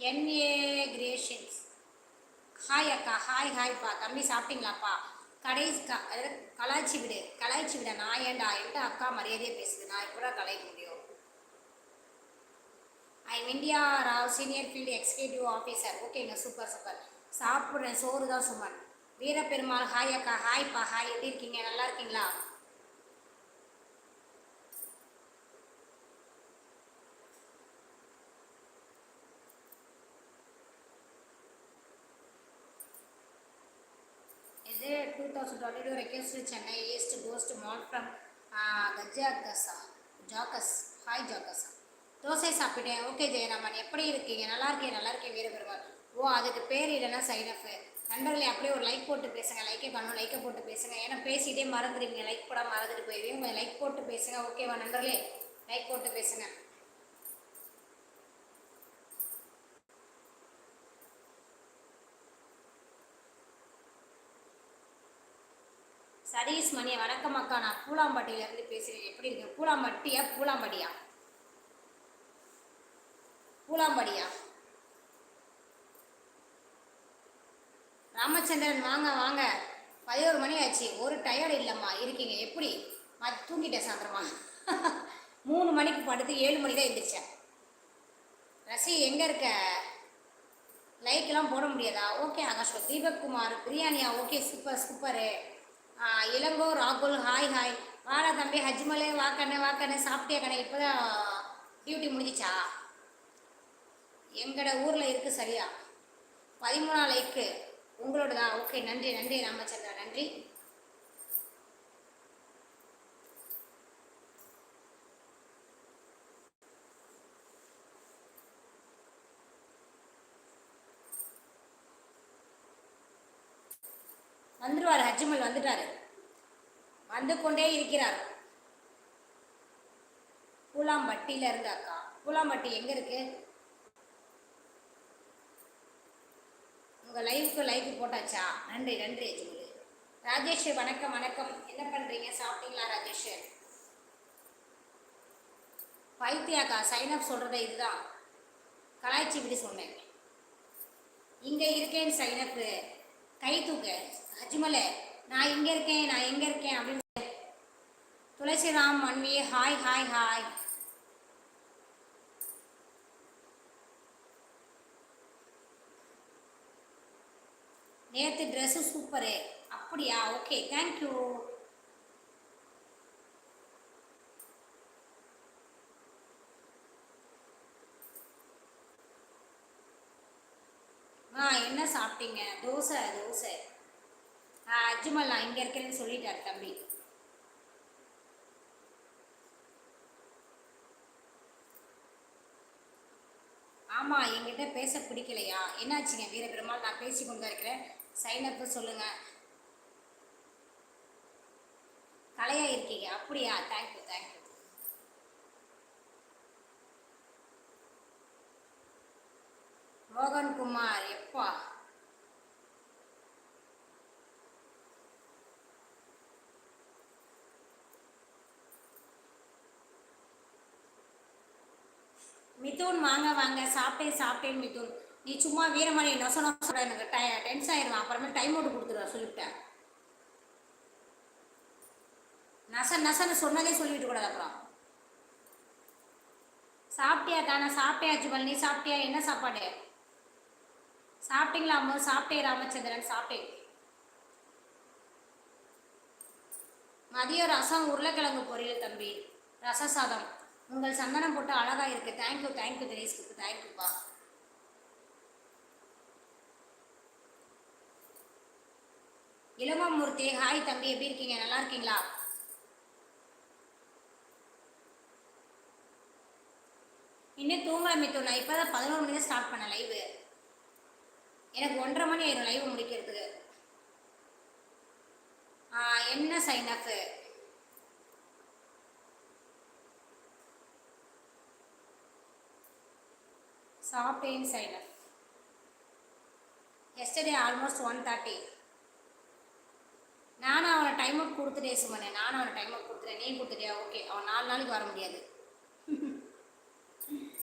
NA creations hi அக்கா. Hi ஹாய்ப்பா தம்பி சாப்பிட்டீங்களாப்பா? கடைசி க அதாவது கலாய்ச்சி விடு. கலாய்ச்சி விட. நான் ஏண்டா என்கிட்ட அக்கா மரியாதையாக பேசுது. நான் எப்படா கலாய்க்க முடியும்? I am India Rao senior field executive officer ஓகேங்க சூப்பர் சூப்பர் சாப்பிட்றேன். சோறு தான் சுமன். வீரப்பெருமாள் ஹாய் அக்கா. ஹாய்ப்பா ஹாய் எப்படி இருக்கீங்க? நல்லா இருக்கீங்களா? Two thousand twenty two request Chennai east coast mall from ஜாக்கஸ் hi ஜாக்கஸா தோசை சாப்பிட்டேன். ஓகே ஜெயராமன். எப்படி இருக்கீங்க? நல்லா இருக்கேன். நல்லா இருக்கேன் வீரபெருமாள். ஓ அதுக்கு பேர் இல்லைன்னா சைனஃப் நண்பர்களே அப்படியே ஒரு லைக் போட்டு பேசுங்க. லைக்கே பண்ணணும் லைக்கை போட்டு பேசுங்க. ஏன்னா பேசிகிட்டே மறந்துடுவீங்க. லைக் போட மறந்துட்டு போயிடுவீங்க கொஞ்சம் லைக் போட்டு பேசுங்க. ஓகேவா நண்பர்களே? லைக் போட்டு பேசுங்க. சதீஷ் மணி வணக்கம் அக்கா. நான் பூலாம்பட்டியிலேருந்து பேசுகிறேன் எப்படி இருக்கு? பூலாம்பட்டியா பூலாம்படியா? பூலாம்படியா? ராமச்சந்திரன் வாங்க வாங்க. பதினோரு மணி ஆச்சு. ஒரு டயர்டு இல்லைம்மா. இருக்கீங்க. எப்படி? தூங்கிட்டேன் சாயந்தரமா. மூணு மணிக்கு படுத்து ஏழு மணி தான் எழுந்திரிச்சேன் ரசி எங்கே இருக்க? லைக்கெல்லாம் போட முடியாதா? ஓகே ஆகாஷ் தீபக் குமார் பிரியாணியா? ஓகே சூப்பர் சூப்பரு இளங்கோ ராகுல் ஹாய் ஹாய். வாடா தம்பி ஹஜ்மலே வாக்கண்ணே வாக்கண்ணே சாப்பிட்டே கண்ணே? இப்போ தான் டியூட்டி முடிஞ்சிச்சா? எங்கட ஊரில் இருக்குது சரியா? பதிமூணாம் லைக்கு. உங்களோட தான் ஓகே நன்றி நன்றி ராமச்சந்திரா நன்றி. வந்துருவார் ஹஜ்மல் வந்துட்டாரு. வந்து கொண்டே இருக்கிறார். பூலாம்பட்டியில இருந்து அக்கா பூலாம்பட்டி எங்க இருக்கு? உங்க லைஃப்க்கு லைஃப் போட்டாச்சா? நன்றி நன்றி ஹஜ்மல் ராஜேஷ் வணக்கம் வணக்கம். என்ன பண்றீங்க? சாப்பிட்டீங்களா ராஜேஷ்? பைத்தியாக்கா சைன் அப் சொல்கிறது இதுதான். கலாய்ச்சி விட்டு சொன்னேன். இங்கே இருக்கேன் சைனப்பு கை தூக்கு. அஜ்மலே நான் இங்கே இருக்கேன் நான் எங்கே இருக்கேன் அப்படின்னு Thulasiram Manvi hi hi hi. நேற்று ட்ரெஸ்ஸு சூப்பரு அப்படியா? ஓகே தேங்க்யூ ஆ என்ன சாப்பிட்டீங்க? தோசை தோசை. ஆ அஜ்மல் நான் இங்கே இருக்கிறேன்னு சொல்லிட்டாரு தம்பி. ஆமாம் என்கிட்ட பேச பிடிக்கலையா? என்னாச்சுங்க? வீரபெருமாள் நான் பேசி கொண்டு இருக்கிறேன். சைனப்பு சொல்லுங்க. கலையாக இருக்கீங்க அப்படியா தேங்க்யூ தேங்க்யூ மோகன்குமார் எப்பா? மிதுன் வாங்க வாங்க சாப்பிட்டேன் சாப்பிட்டேன் மிதுன். நீ சும்மா வீரமணி நொச நொச எனக்கு டை டென்ஸ் ஆயிடுவான் அப்புறமே டைம் அவுட் கொடுத்துருவா சொல்லிவிட்டேன். நச நசன்னு சொன்னதே சொல்லிட்டு கூடாது அப்புறம். சாப்பிட்டியா தானே? சாப்பிட்டியா ஜுபல் நீ சாப்பிட்டியா? என்ன சாப்பாடு? சாப்பிட்டீங்களா அம்மா? சாப்பிட்டேன் ராமச்சந்திரன் சாப்பிட்டேன் மதியம் ரசம் உருளைக்கிழங்கு பொரியல் தம்பி. ரச சாதம் உங்கள் சந்தனம் போட்டு அழகாக இருக்கு. தேங்க்யூ தேங்க்யூ தினேஷ்க்கு தேங்க்யூப்பா இளமாமூர்த்தி ஹாய் தம்பி. எப்படி இருக்கீங்க? நல்லா இருக்கீங்களா? இன்னும் தூங்கலை மித்து. நான் இப்போ தான் பதினோரு மணி தான் ஸ்டார்ட் பண்ணேன் லைவு எனக்கு ஒன்றரை மணி ஆயிரும் லைவ் முடிக்கிறதுக்கு. என்ன சைன் அப்பு சாப்பிட்டேன் sign up yesterday almost one thirty நானும் அவனை டைம் அப் கொடுத்துட்டே சுமனே. நானும் அவனை டைம் அப் கொடுத்துட்டேன். நீ கொடுத்துட்டியா? ஓகே அவன் நாலு நாளைக்கு வர முடியாது.